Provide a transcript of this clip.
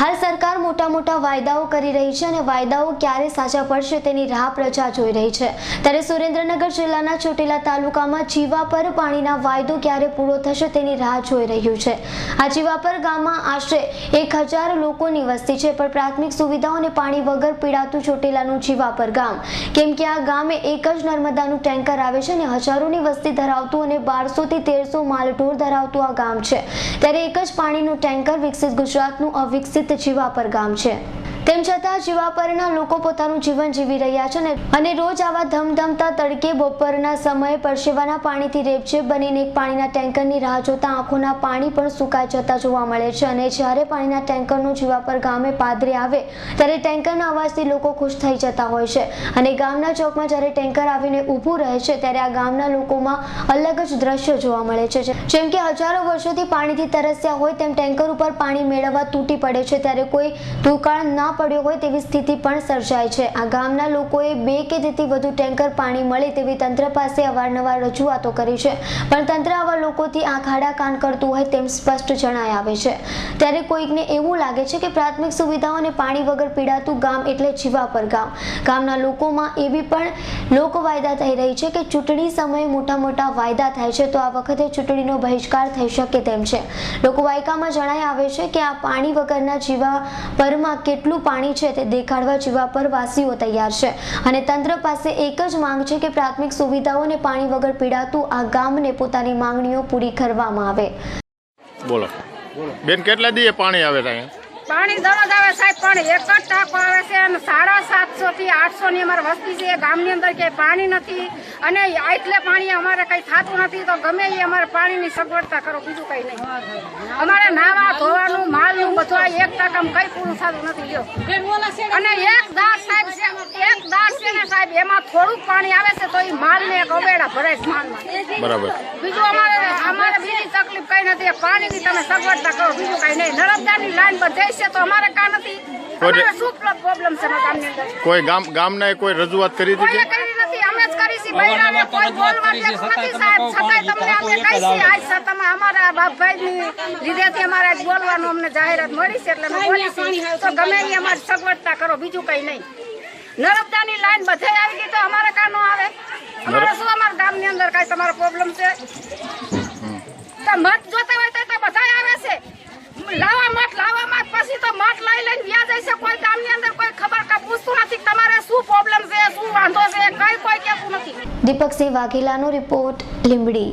હાલ સરકાર મોટા મોટા વાયદાઓ કરી રહી છે અને વાયદાઓ ક્યારે સાચા પડશે તેની રાહ પ્રજા જોઈ રહી છે. ત્યારે સુરેન્દ્રનગર જિલ્લાના ચોટીલા તાલુકામાં જીવાપર પાણીના વાયદો ક્યારે પૂરો થશે તેની રાહ જોઈ રહ્યું છે. આ જીવાપર ગામમાં આશરે એક હજાર લોકોની વસ્તી છે, પણ પ્રાથમિક સુવિધાઓ અને પાણી વગર પીડાતું ચોટીલાનું જીવાપર ગામ. કેમ કે આ ગામે એક જ નર્મદાનું ટેન્કર આવે છે અને હજારોની વસ્તી ધરાવતું અને બારસોથી તેરસો માલઢોર ધરાવતું આ ગામ છે. ત્યારે એક જ પાણીનું ટેન્કર વિકસિત ગુજરાતનું અવિકસિત જીવાપર ગામ છે. તેમ છતાં જીવાપરના લોકો પોતાનું જીવન જીવી રહ્યા છે અને રોજ આવા ધમધમતા તડકે બપોરના સમયે પરસેવાના પાણીથી રેપચેપ બનીને પાણીના ટેન્કરની રાહ જોતા આંખોના પાણી પણ સુકાઈ જતા જોવા મળે છે અને જ્યારે પાણીના ટેન્કરનું જીવાપર ગામે પાદરે આવે, ત્યારે ટેન્કરના અવાજથી લોકો ખુશ થઈ જતા હોય છે. અને ગામના ચોકમાં જ્યારે ટેન્કર આવીને ઊભું રહે છે, ત્યારે આ ગામના લોકોમાં અલગ જ દ્રશ્ય જોવા મળે છે. જેમ કે હજારો વર્ષોથી પાણીથી તરસ્યા હોય તેમ ટેન્કર ઉપર પાણી મેળવવા તૂટી પડે છે. ત્યારે કોઈ દુકાળ ના પડ્યો હોય તેવી સ્થિતિ પણ સર્જાય છે. આ ગામના લોકોએ બે કે તેથી વધુ ટેન્કર પાણી મળે તેવી તંત્ર પાસે અવારનવાર રજૂઆતો કરી છે. પણ તંત્ર આવા લોકોથી આંખ આડા કાન કરતું હોય તેમ સ્પષ્ટ જણાય આવે છે. ત્યારે કોઈકને એવું લાગે છે કે પ્રાથમિક સુવિધાઓ અને પાણી વગર પીડાતું ગામ એટલે જીવાપર ગામ. ગામના લોકોમાં એવી પણ લોકવાયદા થઈ રહી છે કે ચૂંટણી સમયે મોટા મોટા વાયદા થાય છે, તો આ વખતે ચૂંટણીનો બહિષ્કાર થઈ શકે તેમ છે. લોકવાયકામાં જણાય આવે છે કે આ પાણી વગરના જીવા પરમાં કેટલું પાણી છે તે દેખાડવા જીવાપર વાસીઓ તૈયાર છે. અને તંત્ર પાસે એક જ માંગ છે કે પ્રાથમિક સુવિધાઓ અને પાણી વગર પીડાતું આ ગામને પોતાની માંગણીઓ પૂરી કરવામાં આવે. બોલો. બેન કેટલા દીએ પાણી આવે પાણી દરરોજ આવે સાહેબ પણ એક જ ટાંકો આવે છે અને સાડા સાતસો થી આઠસો ની અમારી વસ્તી છે ગામની અંદર ક્યાંય પાણી નથી અને એટલે પાણી અમારે કઈ થતું નથી તો ગમે એ અમારે પાણીની સગવડતા કરો બીજું કઈ નહીં. અમારે નાવા ધોવાનું માલનું બધું એક ટકા કઈ પૂરું થતું નથી લ્યો. અને એક દાસ સાહેબ છે એક દાસ છે ને સાહેબ એમાં થોડુંક પાણી આવે છે તો એ માલને એક અવેડા ભરાય છે માલમાં. બરાબર. બીજું અમારે અમારે બીજી તકલીફ કઈ નથી પાણીની તમે સગવડતા કરો બીજું કઈ નહીં. નર્મદાની લાઈન પર છે તો અમારે કા નથી. અમારે શું પ્રોબ્લેમ છે ગામની અંદર? કોઈ ગામ ગામના કોઈ રજૂઆત કરી હતી બોલવાનું અમને જાહેરાત મળી છે એટલે ગમે એ અમારી સગવડતા કરો. બીજું કઈ નહીં. નર્મદાની લાઈન બધે આવી ગઈ તો અમારે કા નો આવે? અમારે શું અમારા ગામની અંદર કાંઈ તમારો પ્રોબ્લેમ છે? તો મત જોતા હોય તો તો આવે છે. લાવા મત લાવા મત. પછી તો મત લઈ લઈને વ્યાજ જાય છે કોઈ ગામની અંદર કોઈ ખબર કા પૂછતું નથી કે તમારે શું પ્રોબ્લેમ છે શું વાંધો છે કઈ કોઈ કહેતું નથી દીપકસિંહ વાઘેલાનો રિપોર્ટ લીંબડી